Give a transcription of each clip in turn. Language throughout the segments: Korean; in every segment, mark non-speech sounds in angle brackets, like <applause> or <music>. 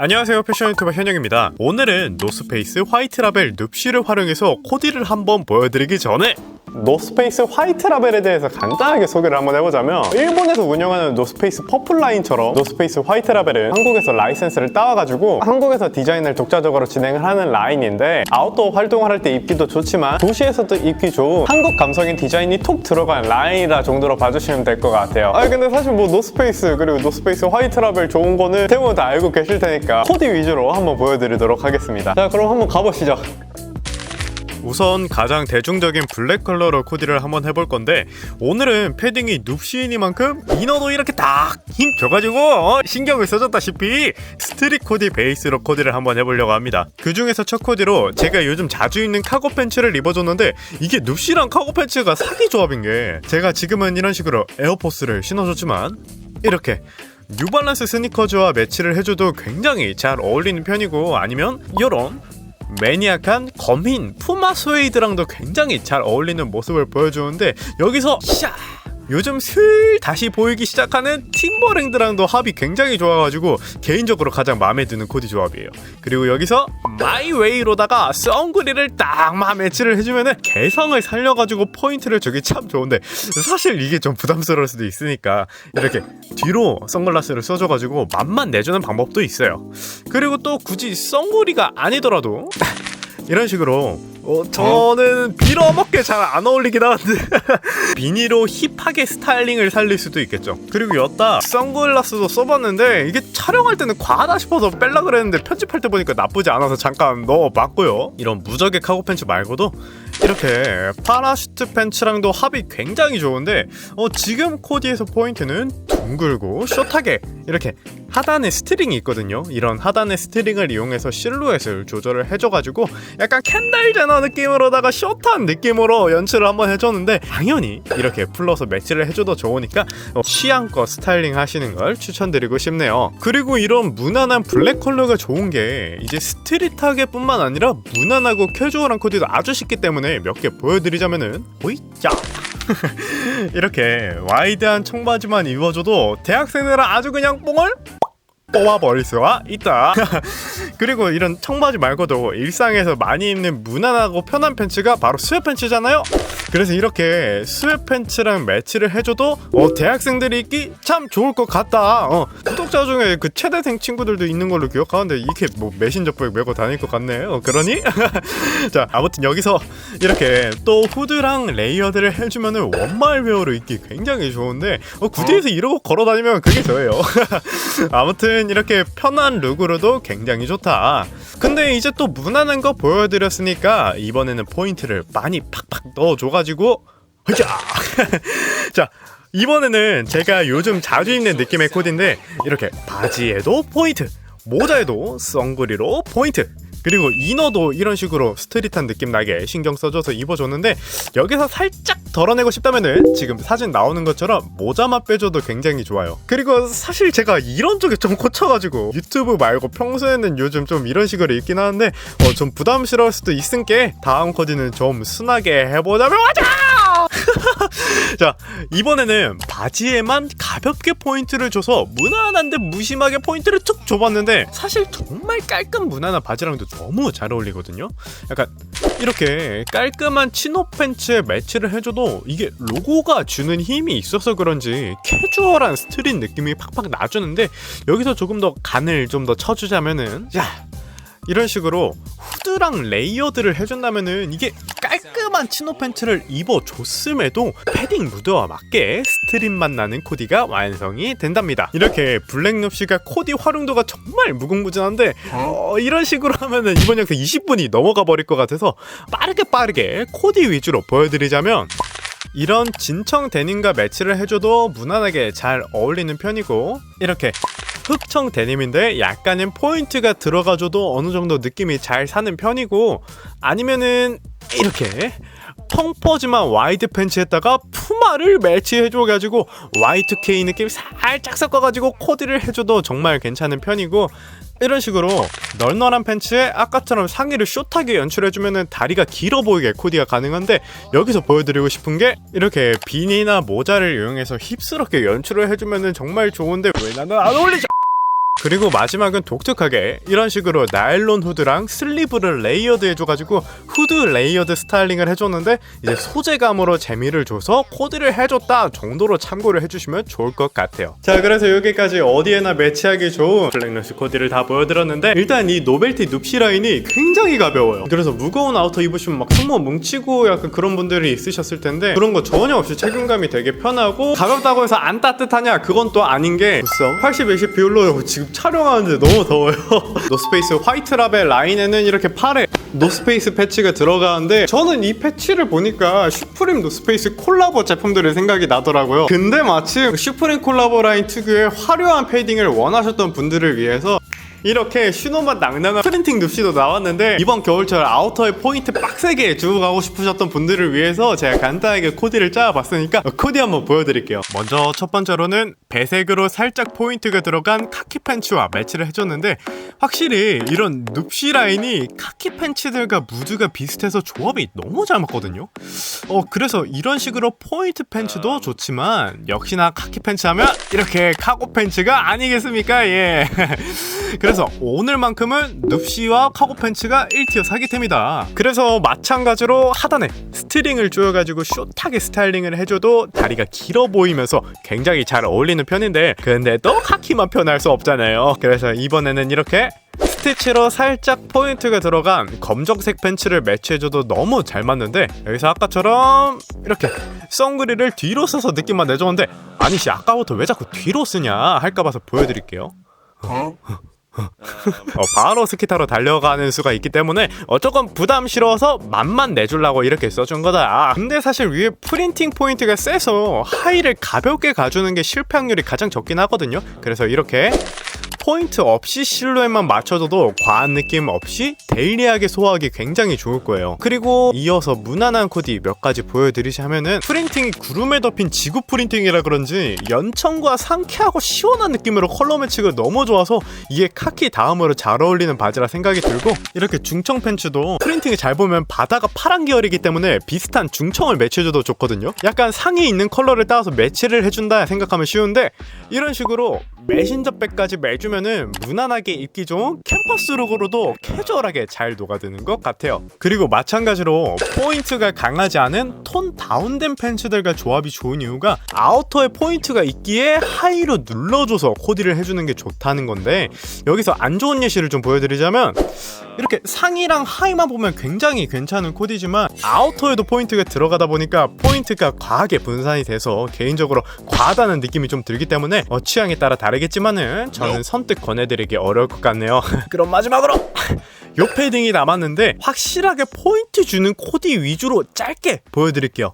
안녕하세요 패션 유튜버 현영입니다. 오늘은 노스페이스 화이트 라벨 눕시를 활용해서 코디를 한번 보여드리기 전에 노스페이스 화이트 라벨에 대해서 간단하게 소개를 한번 해보자면 일본에서 운영하는 노스페이스 퍼플 라인처럼 노스페이스 화이트 라벨을 한국에서 라이센스를 따와가지고 한국에서 디자인을 독자적으로 진행을 하는 라인인데 아웃도어 활동을 할 때 입기도 좋지만 도시에서도 입기 좋은 한국 감성인 디자인이 톡 들어간 라인이라 정도로 봐주시면 될 것 같아요. 아 근데 사실 뭐 노스페이스 그리고 노스페이스 화이트 라벨 좋은 거는 대부분 다 알고 계실 테니까 코디 위주로 한번 보여드리도록 하겠습니다. 자 그럼 한번 가보시죠 우선 가장 대중적인 블랙 컬러로 코디를 한번 해볼 건데 오늘은 패딩이 눕시이니만큼 이너도 이렇게 딱 힘 줘가지고 어, 신경을 써줬다시피 스트릿 코디 베이스로 코디를 한번 해보려고 합니다. 그 중에서 첫 코디로 제가 요즘 자주 입는 카고 팬츠를 입어줬는데 이게 눕시랑 카고 팬츠가 사기 조합인 게 제가 지금은 이런 식으로 에어포스를 신어줬지만 이렇게 뉴발란스 스니커즈와 매치를 해줘도 굉장히 잘 어울리는 편이고 아니면 이런 매니악한 검인 푸마 스웨이드랑도 굉장히 잘 어울리는 모습을 보여주는데 여기서 샤 요즘 슬 다시 보이기 시작하는 팀버랜드랑도 합이 굉장히 좋아가지고 개인적으로 가장 마음에 드는 코디 조합이에요. 그리고 여기서 마이웨이로다가 썬그리를 딱마 매치를 해주면은 개성을 살려가지고 포인트를 주기 참 좋은데 사실 이게 좀 부담스러울 수도 있으니까 이렇게 뒤로 선글라스를 써줘가지고 맛만 내주는 방법도 있어요. 그리고 또 굳이 썬구리가 아니더라도 이런 식으로 어, 저는 빌어먹게 잘 안 어울리긴 하는데. <laughs> 비니로 힙하게 스타일링을 살릴 수도 있겠죠. 그리고 여따 선글라스도 써봤는데 이게 촬영할 때는 과하다 싶어서 뺄라 그랬는데 편집할 때 보니까 나쁘지 않아서 잠깐 넣어봤고요. 이런 무적의 카고 팬츠 말고도 이렇게 파라슈트 팬츠랑도 합이 굉장히 좋은데 어, 지금 코디에서 포인트는 둥글고 숏하게 이렇게 하단에 스트링이 있거든요. 이런 하단의 스트링을 이용해서 실루엣을 조절을 해줘가지고 약간 캔들 제너 느낌으로다가 숏한 느낌으로 연출을 한번 해줬는데 당연히 이렇게 풀러서 매치를 해줘도 좋으니까 어, 취향껏 스타일링 하시는 걸 추천드리고 싶네요. 그리고 이런 무난한 블랙 컬러가 좋은 게 이제 스트릿하게 뿐만 아니라 무난하고 캐주얼한 코디도 아주 쉽기 때문에 몇 개 보여드리자면은 오이짜 <laughs> 이렇게 와이드한 청바지만 입어줘도 대학생들은 아주 그냥 뽕을 뽑아버릴 수가 있다. <laughs> 그리고 이런 청바지 말고도 일상에서 많이 입는 무난하고 편한 팬츠가 바로 스웨 팬츠잖아요. 그래서 이렇게 스웨 팬츠랑 매치를 해줘도 어, 대학생들이 입기 참 좋을 것 같다. 어, 구독자 중에 그 최대생 친구들도 있는 걸로 기억하는데 이게 뭐 메신저백 메고 다닐 것 같네. 어, 그러니? <laughs> 자, 아무튼 여기서 이렇게 또 후드랑 레이어드를 해주면은 원말 웨어로 입기 굉장히 좋은데 어, 구대에서 이러고 걸어 다니면 그게 저예요. <laughs> 아무튼 이렇게 편한 룩으로도 굉장히 좋다. 근데 이제 또 무난한 거 보여드렸으니까 이번에는 포인트를 많이 팍팍 넣어줘가지고 자, <laughs> 자 이번에는 제가 요즘 자주 입는 느낌의 코디인데 이렇게 바지에도 포인트, 모자에도 선글리로 포인트. 그리고 이너도 이런 식으로 스트릿한 느낌 나게 신경 써줘서 입어줬는데 여기서 살짝 덜어내고 싶다면은 지금 사진 나오는 것처럼 모자만 빼줘도 굉장히 좋아요. 그리고 사실 제가 이런 쪽에 좀 꽂혀가지고 유튜브 말고 평소에는 요즘 좀 이런 식으로 입긴 하는데 어, 좀 부담스러울 수도 있은게 다음 코디는 좀 순하게 해보자면 와자! <laughs> 자 이번에는 바지에만 가볍게 포인트를 줘서 무난한데 무심하게 포인트를 툭 줘봤는데 사실 정말 깔끔 무난한 바지랑도 너무 잘 어울리거든요. 약간 이렇게 깔끔한 치노 팬츠에 매치를 해줘도 이게 로고가 주는 힘이 있어서 그런지 캐주얼한 스트릿 느낌이 팍팍 나주는데 여기서 조금 더 간을 좀 더 쳐주자면은 자 이런 식으로 후드랑 레이어드를 해준다면은 이게 깔끔한 치노 팬츠를 입어줬음에도 패딩 무드와 맞게 스트릿맛 나는 코디가 완성이 된답니다. 이렇게 블랙눕시가 코디 활용도가 정말 무궁무진한데 어, 이런 식으로 하면은 이번 영상 20분이 넘어가 버릴 것 같아서 빠르게 빠르게 코디 위주로 보여드리자면 이런 진청 데님과 매치를 해줘도 무난하게 잘 어울리는 편이고 이렇게 흑청 데님인데 약간은 포인트가 들어가줘도 어느 정도 느낌이 잘 사는 편이고 아니면은 이렇게 펑퍼짐한 와이드 팬츠에다가 푸마를 매치해줘가지고 Y2K 느낌 살짝 섞어가지고 코디를 해줘도 정말 괜찮은 편이고 이런 식으로 널널한 팬츠에 아까처럼 상의를 숏하게 연출해주면 다리가 길어 보이게 코디가 가능한데 여기서 보여드리고 싶은 게 이렇게 비니나 모자를 이용해서 힙스럽게 연출을 해주면 정말 좋은데 왜 나는 안 어울리죠? 그리고 마지막은 독특하게 이런 식으로 나일론 후드랑 슬리브를 레이어드 해줘가지고 후드 레이어드 스타일링을 해줬는데 이제 소재감으로 재미를 줘서 코디를 해줬다 정도로 참고를 해주시면 좋을 것 같아요. 자 그래서 여기까지 어디에나 매치하기 좋은 블랙러시 코디를 다 보여드렸는데 일단 이 노벨티 눕시 라인이 굉장히 가벼워요. 그래서 무거운 아우터 입으시면 막 손목 뭉치고 약간 그런 분들이 있으셨을 텐데 그런 거 전혀 없이 착용감이 되게 편하고 가볍다고 해서 안 따뜻하냐 그건 또 아닌 게 무슨 80, 20 비율로 지금 촬영하는데 너무 더워요. <laughs> 노스페이스 화이트 라벨 라인에는 이렇게 팔에 노스페이스 패치가 들어가는데 저는 이 패치를 보니까 슈프림 노스페이스 콜라보 제품들의 생각이 나더라고요. 근데 마침 슈프림 콜라보 라인 특유의 화려한 패딩을 원하셨던 분들을 위해서 이렇게 슈노맛 낭낭한 프린팅 눕시도 나왔는데 이번 겨울철 아우터에 포인트 빡세게 주고 가고 싶으셨던 분들을 위해서 제가 간단하게 코디를 짜봤으니까 코디 한번 보여드릴게요. 먼저 첫 번째로는 배색으로 살짝 포인트가 들어간 카키 팬츠와 매치를 해줬는데 확실히 이런 눕시 라인이 카키 팬츠들과 무드가 비슷해서 조합이 너무 잘 맞거든요. 어 그래서 이런 식으로 포인트 팬츠도 좋지만 역시나 카키 팬츠 하면 이렇게 카고 팬츠가 아니겠습니까? 예. <laughs> 그래서 오늘만큼은 눕시와 카고 팬츠가 1티어 사기템이다. 그래서 마찬가지로 하단에 스트링을 조여가지고 숏하게 스타일링을 해줘도 다리가 길어 보이면서 굉장히 잘 어울리는 편인데 근데 또 카키만 편할 수 없잖아요. 그래서 이번에는 이렇게 스티치로 살짝 포인트가 들어간 검정색 팬츠를 매치해줘도 너무 잘 맞는데 여기서 아까처럼 이렇게 선글이를 뒤로 써서 느낌만 내줬는데 아니씨 아까부터 왜 자꾸 뒤로 쓰냐 할까 봐서 보여드릴게요. 어, 바로 스키타로 달려가는 수가 있기 때문에 어, 조금 부담스러워서 맛만 내주려고 이렇게 써준 거다. 근데 사실 위에 프린팅 포인트가 세서 하의를 가볍게 가주는 게 실패 확률이 가장 적긴 하거든요. 그래서 이렇게 포인트 없이 실루엣만 맞춰줘도 과한 느낌 없이 데일리하게 소화하기 굉장히 좋을 거예요. 그리고 이어서 무난한 코디 몇 가지 보여드리자면은 프린팅이 구름에 덮인 지구 프린팅이라 그런지 연청과 상쾌하고 시원한 느낌으로 컬러 매치가 너무 좋아서 이게 카키 다음으로 잘 어울리는 바지라 생각이 들고 이렇게 중청 팬츠도 프린팅이 잘 보면 바다가 파란 계열이기 때문에 비슷한 중청을 매치해줘도 좋거든요. 약간 상이 있는 컬러를 따서 매치를 해준다 생각하면 쉬운데 이런 식으로 메신저백까지 매주면 은 무난하게 입기 좋은 캠퍼스 룩으로도 캐주얼하게 잘 녹아드는 것 같아요. 그리고 마찬가지로 포인트가 강하지 않은 톤 다운된 팬츠들과 조합이 좋은 이유가 아우터에 포인트가 있기에 하이로 눌러줘서 코디를 해주는 게 좋다는 건데 여기서 안 좋은 예시를 좀 보여드리자면 이렇게 상의랑 하의만 보면 굉장히 괜찮은 코디지만 아우터에도 포인트가 들어가다 보니까 포인트가 과하게 분산이 돼서 개인적으로 과하다는 느낌이 좀 들기 때문에 어, 취향에 따라 다르겠지만은 저는 선뜻 권해드리기 어려울 것 같네요. <laughs> 그럼 마지막으로 요 패딩이 남았는데 확실하게 포인트 주는 코디 위주로 짧게 보여드릴게요.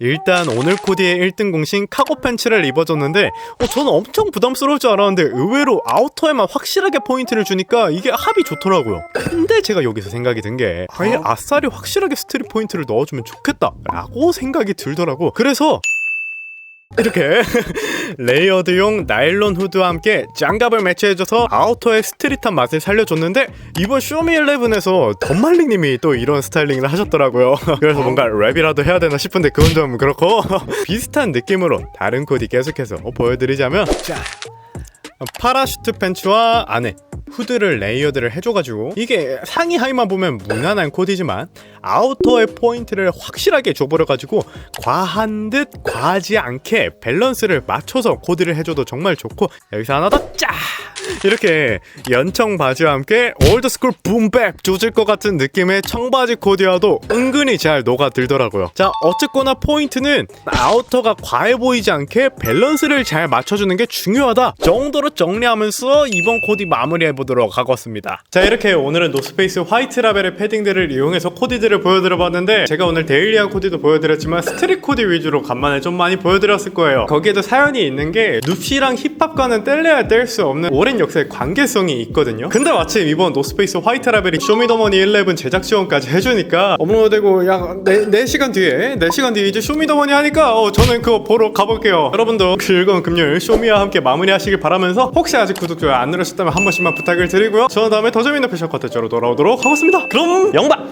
일단 오늘 코디의 1등 공신 카고 팬츠를 입어줬는데 어, 저는 엄청 부담스러울 줄 알았는데 의외로 아우터에만 확실하게 포인트를 주니까 이게 합이 좋더라고요 근데 제가 여기서 생각이 든 게 아예 아싸리 확실하게 스트릿 포인트를 넣어주면 좋겠다 라고 생각이 들더라고 그래서 이렇게 <laughs> 레이어드용 나일론 후드와 함께 장갑을 매치해줘서 아우터의 스트릿한 맛을 살려줬는데 이번 쇼미 11에서 덤말링님이 또 이런 스타일링을 하셨더라고요. <laughs> 그래서 뭔가 랩이라도 해야 되나 싶은데 그건 좀 그렇고 <laughs> 비슷한 느낌으로 다른 코디 계속해서 보여드리자면 자. 파라슈트 팬츠와 안에 후드를 레이어드를 해줘가지고 이게 상의 하의만 보면 무난한 코디지만 아우터의 포인트를 확실하게 줘버려가지고 과한 듯 과하지 않게 밸런스를 맞춰서 코디를 해줘도 정말 좋고 여기서 하나 더 짜! 이렇게 연청 바지와 함께 올드스쿨 붐백 조질 것 같은 느낌의 청바지 코디와도 은근히 잘 녹아들더라고요 자 어쨌거나 포인트는 아우터가 과해 보이지 않게 밸런스를 잘 맞춰주는 게 중요하다 정도로 정리하면서 이번 코디 마무리해보도록 하겠습니다. 자 이렇게 오늘은 노스페이스 화이트 라벨의 패딩들을 이용해서 코디들을 보여드려봤는데 제가 오늘 데일리한 코디도 보여드렸지만 스트릿 코디 위주로 간만에 좀 많이 보여드렸을 거예요. 거기에도 사연이 있는 게 눕시랑 힙합과는 뗄래야 뗄 수 없는 오랜 역사의 관계성이 있거든요. 근데 마침 이번 노스페이스 화이트 라벨이 쇼미더머니 11 제작 지원까지 해주니까 업로드되고 약 4, 4시간 뒤에 4시간 뒤에 이제 쇼미더머니 하니까 어, 저는 그거 보러 가볼게요. 여러분도 즐거운 금요일 쇼미와 함께 마무리하시길 바라면서 혹시 아직 구독, 좋아요 안 누르셨다면 한 번씩만 부탁을 드리고요. 저는 다음에 더 재밌는 패션 컨텐츠로 돌아오도록 하겠습니다. 그럼 영박